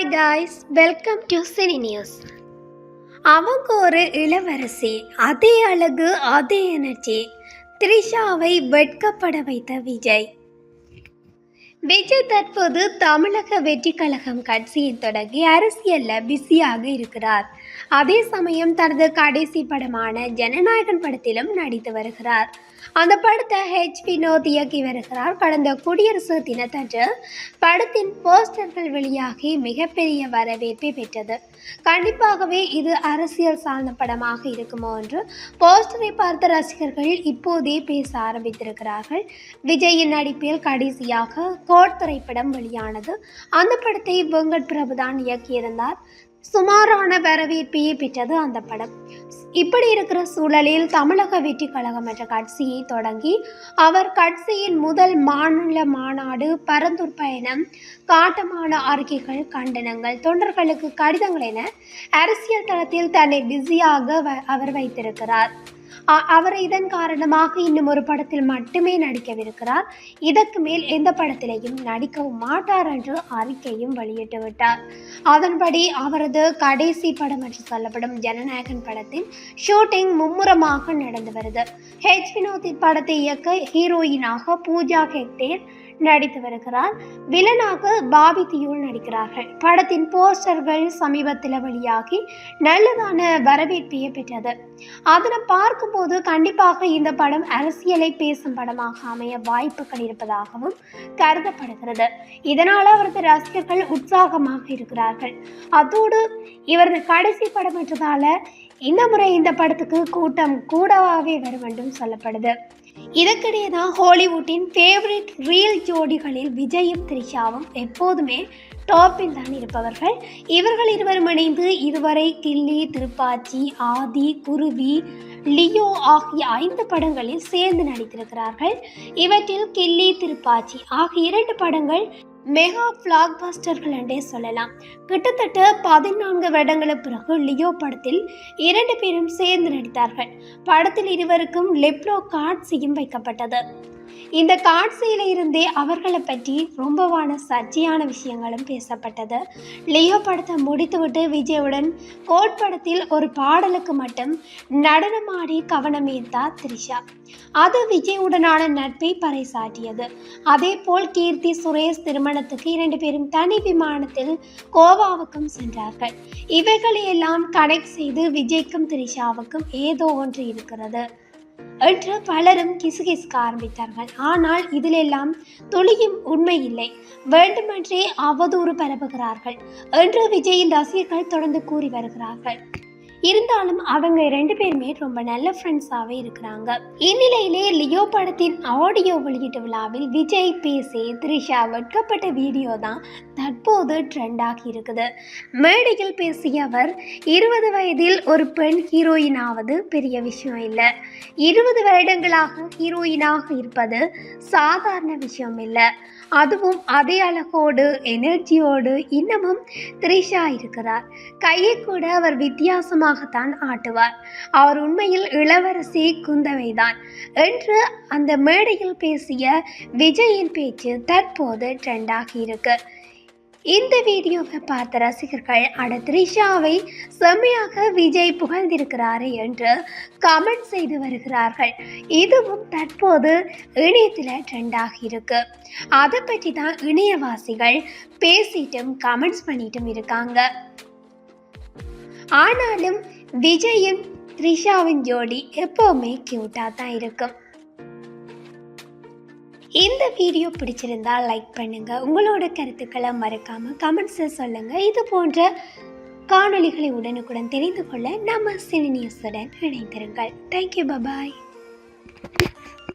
Hi guys welcome to cine news அவங்க ஒரு இளவரசி அதே அழகு அதே எனர்ஜி. த்ரிஷாவை வெட்கப்பட வைத்த விஜய். விஜய் தற்போது தமிழக வெற்றி கழகம் கட்சியை தொடங்கி அரசியலில் பிஸியாக இருக்கிறார். அதே சமயம் தனது கடைசி படமான ஜனநாயகன் படத்திலும் நடித்து வருகிறார். அந்த படத்தை ஹெச் வினோத் இயக்கி வருகிறார். கடந்த குடியரசு தினத்தன்று படத்தின் போஸ்டர்கள் வெளியாகி மிகப்பெரிய வரவேற்பை பெற்றது. கண்டிப்பாகவே இது அரசியல் சார்ந்த படமாக இருக்குமோ என்று போஸ்டரை பார்த்த ரசிகர்கள் இப்போதே பேச ஆரம்பித்திருக்கிறார்கள். விஜயின் நடிப்பில் கடைசியாக கோட் திரைப்படம் வெளியானது. அந்த படத்தை வெங்கட் பிரபுதான் இயக்கியிருந்தார். சுமாரான வரவேற்பையே பெற்றது அந்த படம். இப்படி இருக்கிற சூழலில் தமிழக வெற்றி கழகம் என்ற கட்சியை தொடங்கி அவர் கட்சியின் முதல் மாநில மாநாடு பரந்தூர் பயணம் காட்டமான அறிக்கைகள் கண்டனங்கள் தொண்டர்களுக்கு கடிதங்கள் என அரசியல் தளத்தில் தன்னை பிஸியாக வ- அவர் வைத்திருக்கிறார். அவர் இதன் காரணமாக இன்னும் ஒரு படத்தில் மட்டுமே நடிக்கவிருக்கிறார். இதற்கு மேல் எந்த படத்திலையும் நடிக்கவும் மாட்டார் என்று அறிக்கையும் வெளியிட்டு விட்டார். அதன்படி அவரது கடைசி படம் என்று சொல்லப்படும் ஜனநாயகன் படத்தின் ஷூட்டிங் மும்முரமாக நடந்து வருது. ஹெச் வினோத் படத்தை இயக்க ஹீரோயினாக பூஜா ஹெக்டேர் நடித்து வருகிறார். வில்லனாக பாபி தியூல் நடிக்கிறார்கள். படத்தின் போஸ்டர்கள் சமீபத்தில் வெளியாகி நல்லதான வரவேற்பையை பெற்றது அதனை பார்க்கும்போது கண்டிப்பாக இந்த படம் அரசியலை பேசும் படமாக அமைய வாய்ப்புகள் இருப்பதாகவும் கருதப்படுகிறது. இதனால் அவரது ரசிகர்கள் உற்சாகமாக இருக்கிறார்கள். அதோடு இவரது கடைசி படம் என்றதால இந்த முறை இந்த படத்துக்கு கூட்டம் கூடவாகவே வரும் என்றும் சொல்லப்படுது. இதற்கிடையே தான் ஹாலிவுட்டின் ஃபேவரட் ரீல் ஜோடிகளில் விஜயும் த்ரிஷாவும் எப்போதுமே டாப்பில் தான் இருப்பவர்கள். இவர்கள் இருவரும் இணைந்து இதுவரை கில்லி திருப்பாச்சி ஆதி குருவி லியோ ஆகிய ஐந்து படங்களில் சேர்ந்து நடித்திருக்கிறார்கள். இவற்றில் கில்லி திருப்பாச்சி ஆகிய இரண்டு படங்கள் மெகா பிளாக் பாஸ்டர்கள் என்றே சொல்லலாம். கிட்டத்தட்ட பதினான்கு வருடங்களுக்கு பிறகு லியோ படத்தில் இரண்டு பேரும் சேர்ந்து நடித்தார்கள். படத்தில் இருவருக்கும் லெப்லோ காட்சியும் வைக்கப்பட்டது. இந்த காட்சியில் இருந்தே அவர்களை பற்றி ரொம்பவான சர்ச்சையான விஷயங்களும் பேசப்பட்டது. லியோ படத்தை முடித்துவிட்டு விஜயுடன் கோட் படத்தில் ஒரு பாடலுக்கு மட்டும் நடனமாடி கவனம் ஈர்த்தார் த்ரிஷா. அது விஜயுடனான நட்பை பறைசாட்டியது அதே போல் கீர்த்தி சுரேஷ் திருமணத்துக்கு இரண்டு பேரும் தனி விமானத்தில் கோவாவுக்கும் சென்றார்கள். இவைகளையெல்லாம் கனெக்ட் செய்து விஜய்க்கும் த்ரிஷாவுக்கும் ஏதோ ஒன்று இருக்கிறது. என்று பலரும் கிசுகிசுக்க ஆரம்பித்தார்கள். ஆனால் இதிலெல்லாம் துளியும் உண்மை இல்லை. வேண்டுமென்றே அவதூறு பரப்புகிறார்கள் என்று விஜயின் ரசிகர்கள் தொடர்ந்து கூறி வருகிறார்கள். இருந்தாலும் அவங்க ரெண்டு பேருமே ரொம்ப நல்ல ஃப்ரெண்ட்ஸாகவே இருக்கிறாங்க. இந்நிலையிலே லியோ படத்தின் ஆடியோ வெளியீட்டு விழாவில் விஜய் பேசி த்ரிஷா வெட்கப்பட்ட வீடியோ தான் தற்போது ட்ரெண்டாகி இருக்குது. மேடையில் பேசிய அவர் இருபது வயதில் ஒரு பெண் ஹீரோயினாவது பெரிய விஷயம் இல்லை. இருபது வருடங்களாக ஹீரோயினாக இருப்பது சாதாரண விஷயம் இல்லை. அதுவும் அதே அழகோடு எனர்ஜியோடு இன்னமும் த்ரிஷா இருக்கிறார். கையை கூட அவர் வித்தியாசமாகத்தான் ஆட்டுவார். அவர் உண்மையில் இளவரசி குந்தவைதான். என்று அந்த மேடையில் பேசிய விஜயின் பேச்சு தற்போது ட்ரெண்டாகி இருக்கு. இந்த வீடியோவை பார்த்த ரசிகர்கள் அட த்ரிஷாவை செம்மையாக விஜய் புகழ்ந்திருக்கிறாரே என்று கமெண்ட் செய்து வருகிறார்கள். இதுவும் தற்போது இணையத்தில் ட்ரெண்டாகி இருக்கு. அதை பற்றி தான் இணையவாசிகள் பேசிட்டும் கமெண்ட்ஸ் பண்ணிட்டும் இருக்காங்க. ஆனாலும் விஜயும் த்ரிஷாவின் ஜோடி எப்போவுமே க்யூட்டாக தான் இருக்கும். இந்த வீடியோ பிடிச்சிருந்தா லைக் பண்ணுங்க. உங்களோட கருத்துக்களை மறக்காமல் கமெண்ட்ஸில் சொல்லுங்க. இது போன்ற காணொளிகளை உடனுக்குடன் தெரிந்து கொள்ள நம்ம சினி நியூஸுடன் இணைந்திருங்கள். Thank you bye bye